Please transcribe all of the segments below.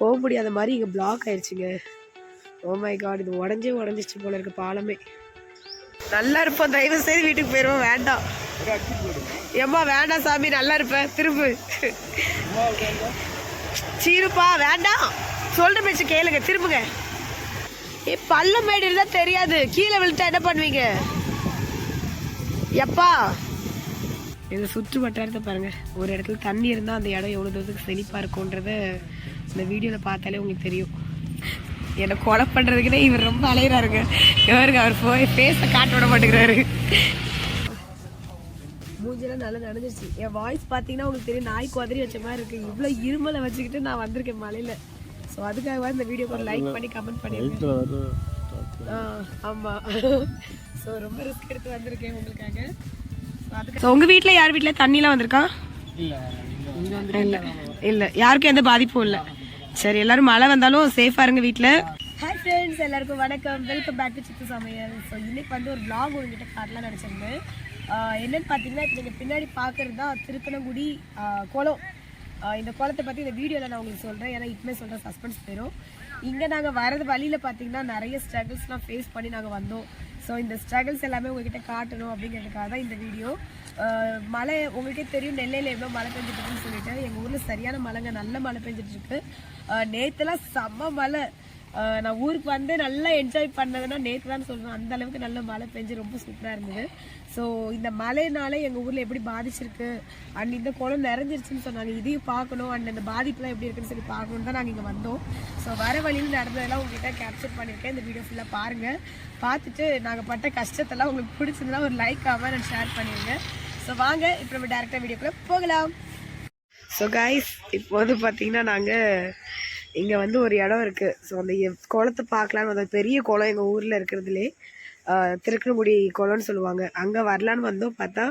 போக முடியாத மாதிரி இங்கே பிளாக் ஆயிடுச்சுங்க ஓ oh மை காட் இது உடஞ்சே உடஞ்சிச்சு போல இருக்கு பாலமே. நல்லா இருப்போம் தயவு செய்து வீட்டுக்கு போயிடுவோம் வேண்டாம். ஏம்மா வேண்டாம் சாமி நல்லா இருப்பேன் திரும்பு. சீருப்பா வேண்டாம். சொல்ற பேச்சு கேளுங்க திரும்புங்க. ஏ பள்ள மேடு இருந்தால் தெரியாது. கீழே விழுத்தா என்ன பண்ணுவீங்க? எப்பா? இந்த சுற்று வட்டாரத்தை பாருங்க. ஒரு இடத்துல தண்ணி இருந்தால் அந்த இடம் எவ்வளோ தூரத்துக்கு செழிப்பாக இருக்கும்ன்றத இந்த வீடியோவில் பார்த்தாலே உங்களுக்கு தெரியும். என்னை கொலை பண்ணுறதுக்குன்னே இவர் ரொம்ப அலையிறாருங்க. இவருக்கு அவர் போய் ஃபேஸை காட்ட விட மாட்டேங்கிறாரு. மூஞ்செல்லாம் நல்லா நடந்துருச்சு என் வாய்ஸ் பார்த்தீங்கன்னா உங்களுக்கு தெரியும் நாய் குதிரி வச்ச மாதிரி இருக்கு. இவ்வளோ இருமலை வச்சுக்கிட்டு நான் வந்திருக்கேன் மலையில். ஸோ அதுக்காக இந்த வீடியோக்கு ஒரு லைக் பண்ணி கமெண்ட் பண்ணிருக்கேன் ஆ ஆமாம் ஸோ ரொம்ப ரிஸ்க் எடுத்து வந்திருக்கேன் உங்களுக்காக. ஸோ உங்கள் வீட்டில் யார் வீட்டில் தண்ணிலாம் வந்திருக்கா? இல்லை இல்லை. யாருக்கும் எந்த பாதிப்பும் இல்லை. சரி எல்லாரும் மழை வந்தாலும் சேஃபாக இருங்க வீட்டில் ஹாய் ஃப்ரெண்ட்ஸ் எல்லாருக்கும் வணக்கம். வெல்கம் பேக் டு சித்து சமையல். ஸோ இன்னைக்கு வந்து ஒரு பிளாக் உங்ககிட்ட காட்டலாம் நினச்சிருந்தேன். என்னென்னு என்னன்னு பார்த்தீங்கன்னா இப்போ நீங்கள் பின்னாடி பார்க்குறது தான் திருக்கணங்குடி குளம். இந்த குளத்தை பற்றி இந்த வீடியோவில் நான் உங்களுக்கு சொல்கிறேன் ஏன்னா இப்பமே சொல்கிற சஸ்பென்ஸ் போயிடும் இங்கே நாங்கள் வரது வழியில் பார்த்தீங்கன்னா நிறைய ஸ்ட்ரகிள்ஸ்லாம் ஃபேஸ் பண்ணி நாங்கள் வந்தோம். ஸோ இந்த ஸ்ட்ரகிள்ஸ் எல்லாமே உங்ககிட்ட காட்டணும் அப்படிங்கிறதுக்காக தான் இந்த வீடியோ. மழை உங்களுக்கே தெரியும் நெல்லையில் எவ்வளோ மழை பெஞ்சிட்டுருக்குன்னு சொல்லிட்டு. எங்கள் ஊரில் சரியான மழைங்க நல்ல மழை பெஞ்சிட்ருக்கு நேற்றுலாம் செம்ம மழை. நான் ஊருக்கு வந்து நல்லா என்ஜாய் பண்ணதுன்னா நேற்று தான் சொல்கிறேன் அந்த அளவுக்கு நல்ல மழை பெஞ்சு ரொம்ப சூப்பராக இருந்தது. ஸோ இந்த மழைனால எங்கள் ஊரில் எப்படி பாதிச்சிருக்கு? அண்ட் இந்த குளம் நிறைஞ்சிருச்சுன்னு சொன்னாங்க. இதையும் பார்க்கணும். அண்ட் அந்த பாதிப்புலாம் எப்படி இருக்குன்னு சொல்லி பார்க்கணுன்னு தான் நாங்கள் இங்கே வந்தோம். ஸோ வர வழியில் நடந்ததெல்லாம் உங்ககிட்ட கேப்சர் பண்ணியிருக்கேன். இந்த வீடியோ ஃபுல்லாக பாருங்கள் பார்த்துட்டு நாங்கள் பட்ட கஷ்டத்தெல்லாம் உங்களுக்கு பிடிச்சிருந்தா ஒரு லைக் ஆகாமல் நான் ஷேர் பண்ணிடுங்க ஸோ வாங்க இப்போ நம்ம டேரெக்டாக வீடியோக்குள்ளே போகலாம். ஸோ காய்ஸ் இப்போ வந்து பார்த்தீங்கன்னா நாங்கள் இங்கே வந்து ஒரு இடம் இருக்குது ஸோ அந்த எ- குளத்தை பார்க்கலான்னு அந்த பெரிய குளம் எங்கள் ஊரில் இருக்கிறதுலே. திருக்கணுமுடி குளம்னு சொல்லுவாங்க. அங்கே வரலான்னு வந்தோம். பார்த்தா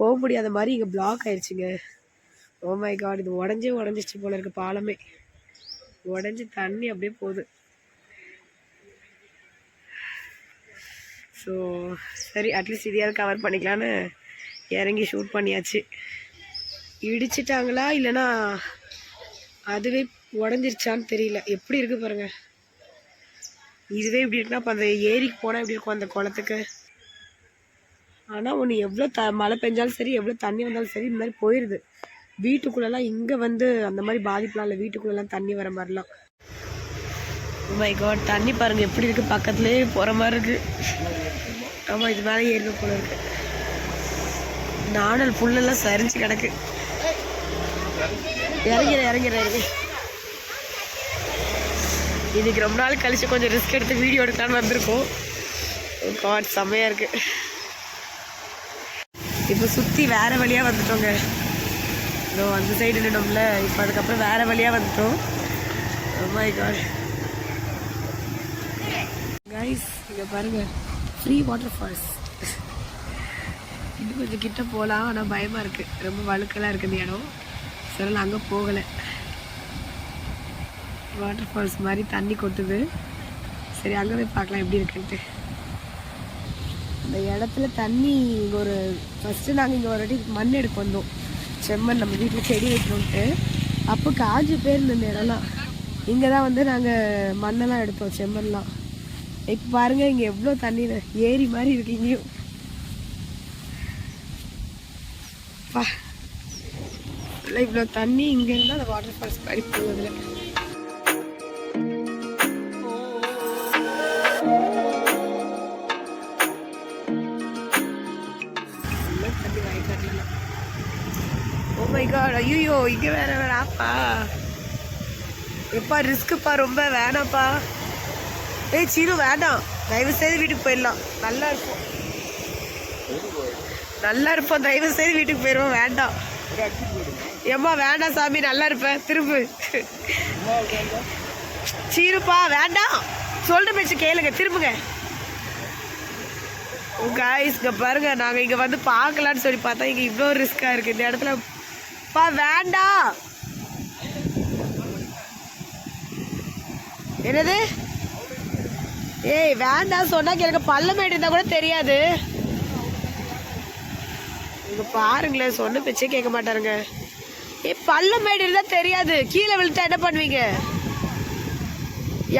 போக முடியாத மாதிரி இங்கே பிளாக் ஆயிடுச்சுங்க ஓ oh மை காட் இது உடஞ்சே உடஞ்சிச்சு போல இருக்கு பாலமே. உடஞ்சி தண்ணி அப்படியே போகுது. ஸோ சரி அட்லீஸ்ட் இதையாவது கவர் பண்ணிக்கலான்னு இறங்கி ஷூட் பண்ணியாச்சு. இடிச்சிட்டாங்களா? இல்லைன்னா அதுவே உடஞ்சிருச்சான்னு தெரியல. எப்படி இருக்குது பாருங்கள் இதுவே இப்படி இருக்குன்னா அப்போ அந்த ஏரிக்கு போனால் எப்படி இருக்கும் அந்த குளத்துக்கு? ஆனால் ஒன்று எவ்வளோ த மழை பெஞ்சாலும் சரி எவ்வளோ தண்ணி வந்தாலும் சரி இந்த மாதிரி போயிடுது வீட்டுக்குள்ளெல்லாம் இங்கே வந்து அந்த மாதிரி பாதிப்புலாம் இல்லை. வீட்டுக்குள்ளெல்லாம் தண்ணி வர மாதிரிலாம். Oh மை காட் தண்ணி பாருங்கள் எப்படி இருக்குது பக்கத்துலேயே போகிற மாதிரி இருக்குது ஆமாம் இது மேலே ஏறி போல இருக்கு. நாணல் புல்லெல்லாம் சரிஞ்சு கிடக்கு. இறங்கிற இறங்கிற இறங்கி இன்றைக்கி ரொம்ப நாள் கழித்து கொஞ்சம் ரிஸ்க் எடுத்து வீடியோ எடுக்கலான்னு வந்திருக்கோம். காட் செம்மையாக இருக்குது இப்போ சுற்றி வேறு வழியாக வந்துட்டோங்க. இதோ அந்த சைடு நின்னோம்ல இப்போ அதுக்கப்புறம் வேறு வழியாக வந்துட்டோம். ரொம்ப காட் கைஸ் இங்கே பாருங்கள் ஃப்ரீ வாட்டர் ஃபால்ஸ் இன்னும் கொஞ்சம் கிட்ட போகலாம் ஆனால் பயமாக இருக்குது ரொம்ப வழுக்கெல்லாம் இருக்குது இந்த இடம். சரி அங்கே போகலை. வாட்டர் ஃபால்ஸ் மாதிரி தண்ணி கொட்டுது. சரி அங்கே போய் பார்க்கலாம் எப்படி இருக்குன்ட்டு. அந்த இடத்துல தண்ணி இங்கே ஒரு ஃபஸ்ட்டு நாங்கள் இங்கே ஒரு வாட்டி மண் எடுக்க வந்தோம். செம்மண் நம்ம வீட்டில் செடி வைக்கணுன்ட்டு அப்போ காஞ்சு போயிருந்த இந்த இடம்லாம். இங்கே தான் வந்து நாங்கள் மண்ணெல்லாம் எடுத்தோம் செம்மண்லாம். இப்போ பாருங்கள் இங்கே எவ்வளோ தண்ணி ஏரி மாதிரி இருக்கு இங்கேயும். பா இல்லை இவ்வளோ தண்ணி இங்கே இருந்தால் அந்த வாட்டர் ஃபால்ஸ் மாதிரி போகுதில்லை காட் ஐயோ இங்கே வேற வேற எப்பா ரிஸ்க்குப்பா ரொம்ப வேணாம்ப்பா ஏய் சீனு வேண்டாம். தயவு செய்து வீட்டுக்கு போயிடலாம். நல்லா இருக்கும் நல்லா இருப்போம். தயவு செய்து வீட்டுக்கு போயிடுவோம் வேண்டாம். ஏம்மா வேண்டாம் சாமி நல்லா இருப்பேன் திரும்பு. சீருப்பா வேண்டாம். சொல்ற பேச்சு கேளுங்க. திரும்புங்க. காய்ஸ் இங்கே பாருங்க. நாங்கள் இங்கே வந்து பார்க்கலான்னு சொல்லி பார்த்தா இங்கே இவ்வளோ ரிஸ்க்காக இருக்குது இந்த இடத்துல அப்பா வேண்டாம் என்னது? ஏய் வேண்டாம் சொன்னா எனக்கு பள்ளமேடு இருந்தா கூட தெரியாது. இங்க பாருங்களேன் சொன்ன பிச்சை கேட்க மாட்டாருங்க. ஏ பள்ளமேடு இருந்தா தெரியாது. கீழே விழுத்தா என்ன பண்ணுவீங்க?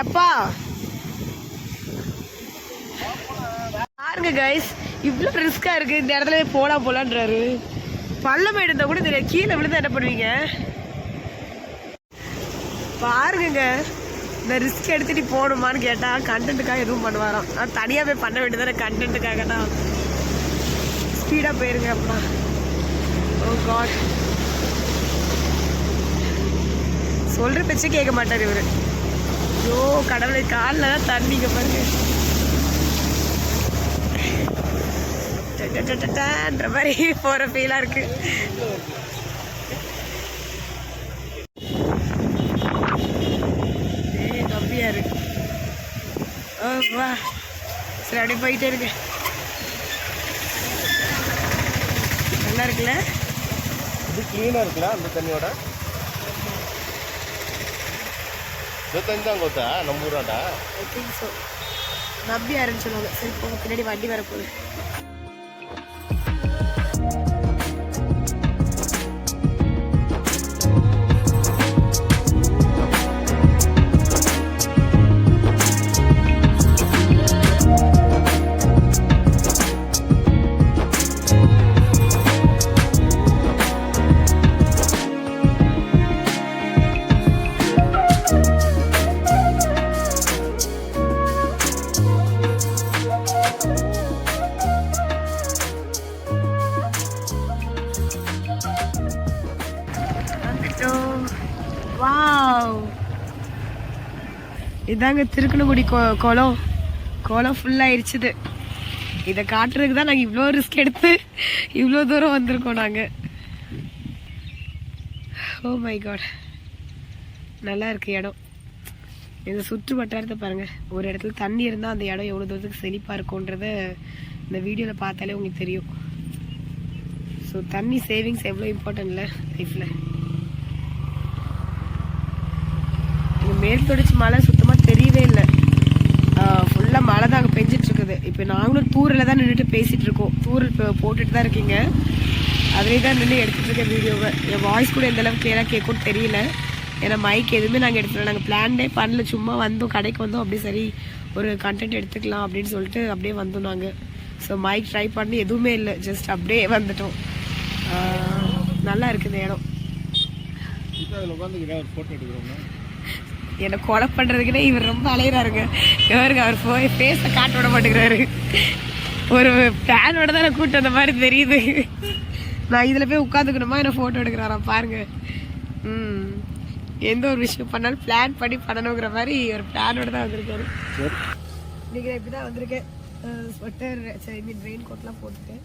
எப்பா? பாருங்க கைஸ் இவ்வளோ ரிஸ்கா இருக்கு. இந்த இடத்துல போலாம் போலான்றாரு. பள்ளம் எடுத்தால் கூட தெரியாது கீழே விழுந்தா என்ன பண்ணுவீங்க? பாருங்க இந்த ரிஸ்க் எடுத்துட்டு போகணுமான்னு கேட்டால் கண்டென்ட்டுக்காக எதுவும் பண்ணுவாராம். ஆனால் தனியாக போய் பண்ண வேண்டியதானே கண்டென்ட்டுக்காக தான். ஸ்பீடாக போயிருங்க அப்படின்னா ஓ oh காட் சொல்கிற பேச்சே கேட்க மாட்டார் இவர். ஐயோ கடவுளை காலில் தான் தண்ணிங்க பாருங்க. டடடடடன்ற மாதிரி போற ஃபீலா இருக்கு. ஏய் தம்பியா இருக்கு. ஓ வா. சரி அப்படியே போயிட்டே இருக்கு. நல்லா இருக்குல்ல? இது க்ளீனாக இருக்குல்ல அந்த தண்ணியோட? இந்த தண்ணி தான் கோத்தா நம்ம ஊராண்டா ஐ திங்க் ஸோ நம்பி ஆரம்பிச்சிடுவாங்க சரி போங்க பின்னாடி வண்டி வரப்போகுது. இதாங்க திருக்கணுங்குடி கோ குளம். குளம் ஃபுல்லாகிடுச்சுது இதை காட்டுறதுக்கு தான் நாங்கள் இவ்வளோ ரிஸ்க் எடுத்து இவ்வளோ தூரம் வந்திருக்கோம் நாங்கள் ஓ oh மை காட் நல்லா இருக்கு இடம். இந்த சுற்று வட்டாரத்தை பாருங்கள் ஒரு இடத்துல தண்ணி இருந்தால் அந்த இடம் எவ்வளோ தூரத்துக்கு செழிப்பாக இருக்கும்ன்றத இந்த வீடியோவில் பார்த்தாலே உங்களுக்கு தெரியும். ஸோ தண்ணி சேவிங்ஸ் எவ்வளோ இம்பார்ட்டன்ட்ல லைஃப்பில் மேல் தொடர்ச்சி மழை சுத்தமாக இல்லை. ஃபுல்லாக மழை தான் அங்கே பெஞ்சிட்ருக்குது இப்போ நாங்களும் தூரில் தான் நின்றுட்டு பேசிகிட்டு இருக்கோம். தூரல் இப்போ போட்டுட்டு தான் இருக்கீங்க. அதிலே தான் நின்று எடுத்துகிட்டு இருக்கேன் வீடியோவை என் வாய்ஸ் கூட எந்த அளவுக்கு கிளியராக கேட்கும்னு தெரியல. ஏன்னா மைக் எதுவுமே நாங்கள் எடுத்துக்கலாம் நாங்கள் பிளான்டே பண்ணல. சும்மா வந்தோம். கடைக்கு வந்தோம். அப்படியே சரி ஒரு கண்டென்ட் எடுத்துக்கலாம் அப்படின்னு சொல்லிட்டு அப்படியே வந்தோம் நாங்கள் ஸோ மைக் ட்ரை பண்ணி எதுவுமே இல்லை. ஜஸ்ட் அப்படியே வந்துட்டோம். நல்லா இருக்குது இடம். என்னை கொலை பண்ணுறதுக்குனே இவர் ரொம்ப அலையிறாருங்க. இவருக்கு அவர் போய் ஃபேஸை காட்ட விட மாட்டேங்கிறாரு. ஒரு ஃபேனோட தான் கூட்டு வந்த மாதிரி தெரியுது. நான் இதில் போய் உட்காந்துக்கணுமா? என்ன ஃபோட்டோ எடுக்கிறாரா? பாருங்க. ம். எந்த ஒரு விஷயம் பண்ணாலும் பிளான் பண்ணி பண்ணணுங்கிற மாதிரி ஒரு பிளானோட தான் வந்திருக்காரு. சரி இன்னைக்கு இப்படி தான் வந்திருக்கேன். ஸ்வெட்டர் ஐ மீன் ரெயின் கோட்லாம் போட்டுட்டேன்.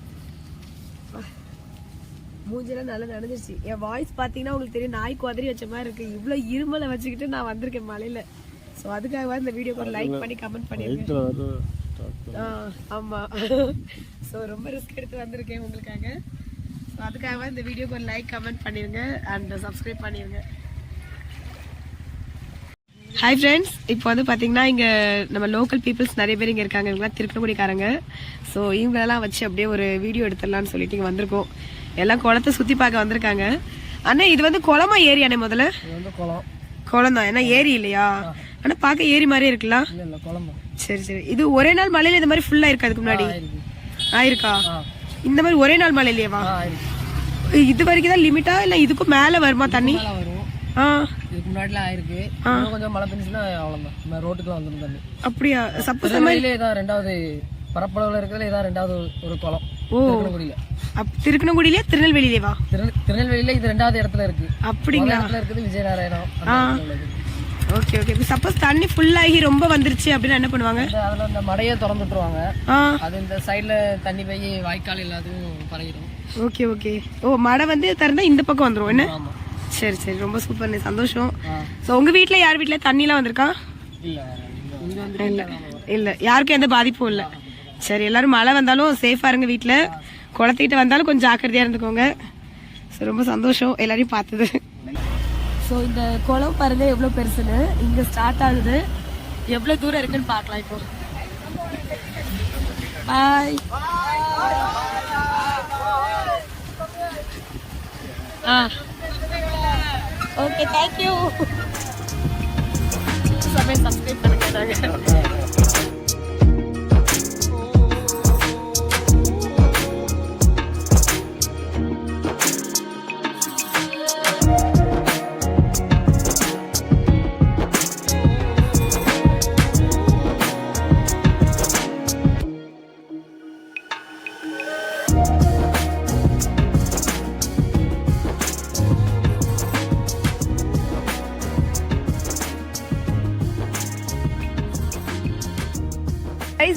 மூஞ்செல்லாம் நல்லா நனைஞ்சிருச்சு. என் வாய்ஸ் பார்த்தீங்கன்னா உங்களுக்கு தெரியும் நாய் குதிரி வச்ச மாதிரி இருக்கு. இவ்வளோ இருமலை வச்சுக்கிட்டு நான் வந்திருக்கேன் மலையில. ஸோ அதுக்காக இந்த வீடியோக்கு ஒரு லைக் பண்ணி கமெண்ட் பண்ணிருக்கேன் ஆமாம் ஸோ ரொம்ப ரிஸ்க் எடுத்து வந்திருக்கேன் உங்களுக்காக. ஸோ அதுக்காக இந்த வீடியோக்கு ஒரு லைக் கமெண்ட் பண்ணிருங்க. அண்ட் சப்ஸ்கிரைப் பண்ணிருங்க. ஹாய் ஃப்ரெண்ட்ஸ் இப்போ வந்து பார்த்தீங்கன்னா இங்கே நம்ம லோக்கல் பீப்புள்ஸ் நிறைய பேர் இங்கே இருக்காங்க. இவங்களாம் திருக்கணக்குடிக்காரங்க ஸோ இவங்களெல்லாம் வச்சு அப்படியே ஒரு வீடியோ எடுத்துடலாம்னு சொல்லிட்டு இங்கே வந்திருக்கோம். எல்லாம் குளத்தை சுற்றி பார்க்க வந்திருக்காங்க. அண்ணா இது வந்து குளமா ஏரி அண்ணே முதல்ல குளம். குளம் தான். ஏன்னா ஏரி இல்லையா? ஆனால் பார்க்க ஏரி மாதிரியே இருக்குல்ல? சரி சரி. இது ஒரே நாள் மழையில இந்த மாதிரி ஃபுல்லா இருக்கு அதுக்கு முன்னாடி? ஆயிருக்கா. இந்த மாதிரி ஒரே நாள் இருக்கு இது வரைக்கும் தான் லிமிட்டா இல்ல இதுக்கும் மேல வருமா தண்ணி? அப்படியா? சப்போஸ் ரெண்டாவது பரப்பளவில் இருக்கிறதுல இதான் ரெண்டாவது ஒரு குளம். அப் திருக்கணங்குடியிலே திருநெல்வேலியிலேவா திரு திருநெல்வேலியில் இது ரெண்டாவது இடத்துல இருக்கு. அப்படிங்களா? இடத்துல இருக்குது விஜயநாராயணம். அந்த. Okay okay. இப்போ சப்போஸ் தண்ணி ஃபுல்லாகி ரொம்ப வந்துருச்சு அப்படின்னா என்ன பண்ணுவாங்க? அதில் இந்த மடையை திறந்து விட்டுருவாங்க. ஆ. அது இந்த சைடில் தண்ணி போய் வாய்க்கால் எல்லாத்தையும் பரவிடும். Okay okay. ஓ மழை வந்து திறந்தா இந்த பக்கம் வந்துரும். என்ன? சரி சரி. ரொம்ப சூப்பர் சந்தோஷம். ஸோ உங்க வீட்ல யார் வீட்ல தண்ணிலாம் வந்திருக்கா? இல்லை இல்ல. யாருக்கும் எந்த பாதிப்பும் இல்ல. சரி எல்லாரும் மழை வந்தாலும் சேஃபா இருங்க வீட்ல. குளத்துக்கிட்ட வந்தாலும் கொஞ்சம் ஜாக்கிரதையாக இருந்துக்கோங்க. ஸோ ரொம்ப சந்தோஷம் எல்லாரையும் பார்த்தது. ஸோ இந்த குளம் பாருங்க எவ்வளோ பெருசுன்னு. இங்கே ஸ்டார்ட் ஆகுது. எவ்வளோ தூரம் இருக்குன்னு பார்க்கலாம் இப்போ. பாய் ஆ. ஓகே தேங்க்யூ சமையல் சப்ஸ்கிரைப் பண்ணுங்க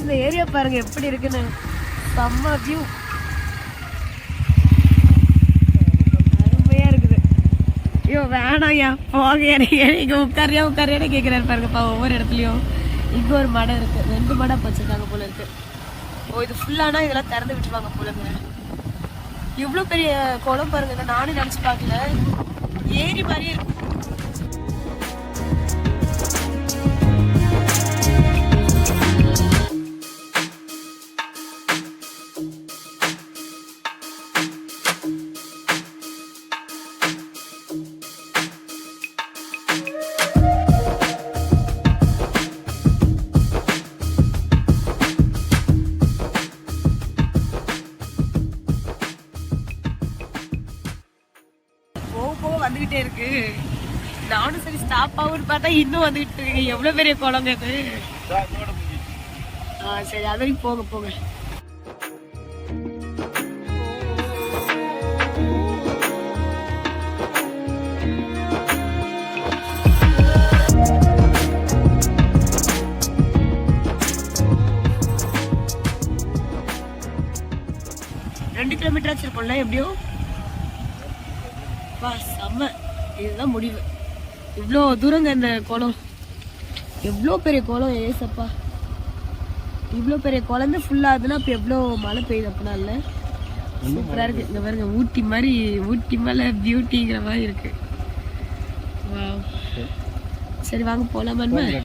இந்த ஏரியா பாருங்க எப்படி இருக்குன்னு. செம்ம வியூ அருமையா இருக்குது. ஐயோ வேணாம்யா போக எனக்கு இங்க உட்காரியா உட்காரியானே கேட்குறாரு பாருங்கப்பா ஒவ்வொரு இடத்துலையும் இங்கே ஒரு மடம் இருக்கு. ரெண்டு மடம் வச்சுருக்காங்க போல இருக்கு. ஓ இது ஃபுல்லானா இதெல்லாம் திறந்து விட்டுருவாங்க போல இருக்கு. இவ்வளோ பெரிய குளம் பாருங்க. நானும் நினச்சி பார்க்கல. ஏரி மாதிரியே இருக்கு. அவர் பார்த்தா இன்னும் வந்துகிட்டு இருக்கு. எவ்வளவு பெரிய குழந்தை அது? ஆ சரி அது வரைக்கும் போக போங்க. ரெண்டு கிலோமீட்டர் வச்சிருக்கோம்ல எப்படியும் செம்ம. இதுதான் முடிவு. இவ்வளோ தூரங்க இந்த குளம். எவ்வளோ பெரிய குளம் ஏசப்பா. இவ்வளோ பெரிய குழந்தை ஃபுல்லாகுதுன்னா அப்போ எவ்வளோ மழை பெய்யுது அப்படின்னா இல்லை? சூப்பராக இருக்கு. இங்கே பாருங்க ஊட்டி மாதிரி ஊட்டி மேலே பியூட்டிங்கிற மாதிரி இருக்கு. Wow. சரி. வாங்க போகலாமா